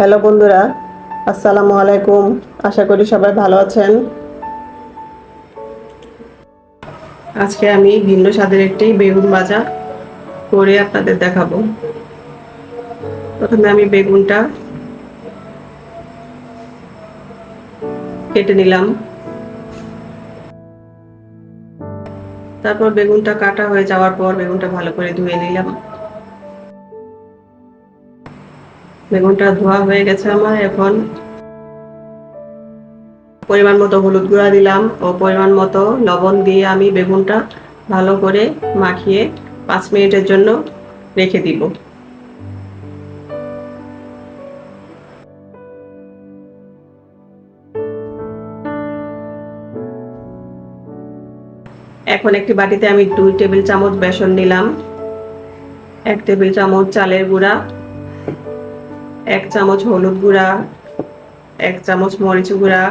Hello বন্ধুরা, আসসালামু আলাইকুম। আশা করি সবাই ভালো আছেন। আজকে আমি ভিন্ন স্বাদের একটি বেগুন ভাজা করে আপনাদের দেখাবো। প্রথমে আমি বেগুনটা কেটে নিলাম। তারপর বেগুনটা কাটা হয়ে যাওয়ার পর বেগুনটা ভালো করে ধুয়ে নিলাম। বেগুনটা ধোয়া হয়ে গেছে আমার এখন। পরিমাণ মতো হলুদ গুঁড়া দিলাম ও পরিমাণ মতো লবণ দিয়ে আমি বেগুনটা ভালো করে মাখিয়ে পাঁচ মিনিটের জন্য রেখে দিব। এখন একটি বাটিতে আমি দুই টেবিল চামচ বেসন নিলাম। এক টেবিল চামচ চালের গুঁড়া। এক চামচ হলুদ গুঁড়া, এক চামচ মরিচ গুঁড়া,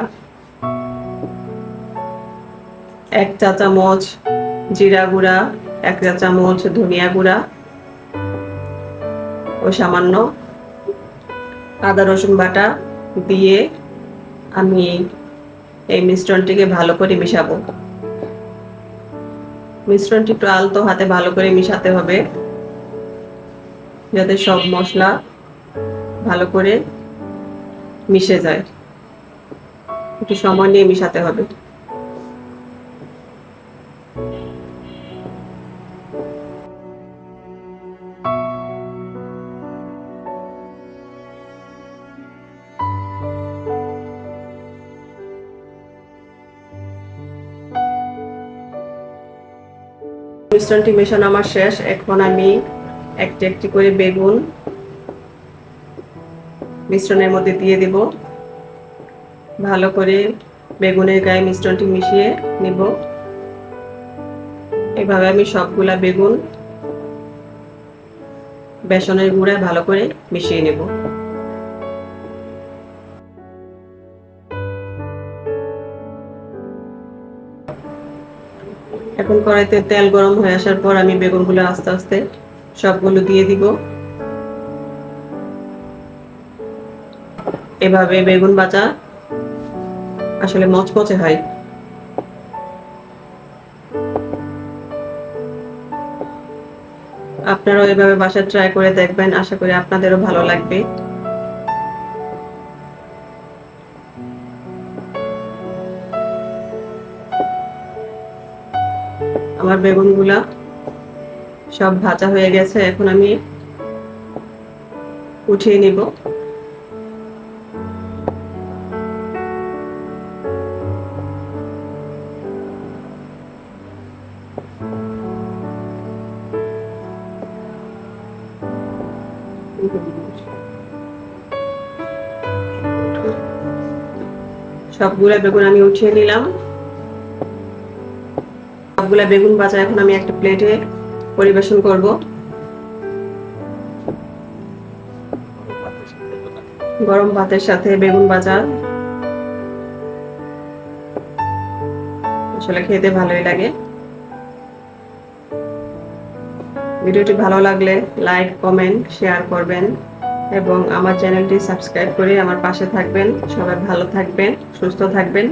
এক চা চামচ জিরা গুঁড়া, এক চা চামচ ধনিয়া গুঁড়া ও সামান্য আদা রসুন বাটা দিয়ে আমি এই মিশ্রণটিকে ভালো করে মিশাবো। মিশ্রণটি একটু আলতো হাতে ভালো করে মিশাতে হবে। যাতে সব মশলা ভালো করে মিশে যায়। একটু সময় নিয়ে মিশাতে হবে। মিশ্রণটি মেশানো আমার শেষ। এখন আমি একটি একটি করে বেগুন মিশ্রণের মধ্যে দিয়ে দেব। ভালো করে বেগুনের গায়ে মিশ্রণটি মিশিয়ে নেব। এভাবে আমি সবগুলা বেগুন বেসনের গুঁড়ায় ভালো করে মিশিয়ে নেব। এখন কড়াইতে তেল গরম হয়ে আসার পর আমি বেগুনগুলো আস্তে আস্তে সবগুলো দিয়ে দিব। এভাবে বেগুন বাটা আসলে মচমচে হয়। আপনারাও এভাবে বাসা ট্রাই করে দেখবেন, আশা করি আপনাদেরও ভালো লাগবে। আমার বেগুনগুলা সব ভাজা হয়ে গেছে, এখন আমি উঠিয়ে নিব। সবগুলা বেগুন আমি উঠিয়ে নিলাম। সবগুলা বেগুন ভাজা এখন আমি একটা প্লেটে পরিবেশন করব। গরম ভাতের সাথে বেগুন ভাজা। আসলে খেতে ভালোই লাগে। ভিডিওটি ভালো লাগলে লাইক, কমেন্ট, শেয়ার করবেন এবং আমার চ্যানেলটি সাবস্ক্রাইব করে আমার পাশে থাকবেন। সবাই ভালো থাকবেন, সুস্থ থাকবেন।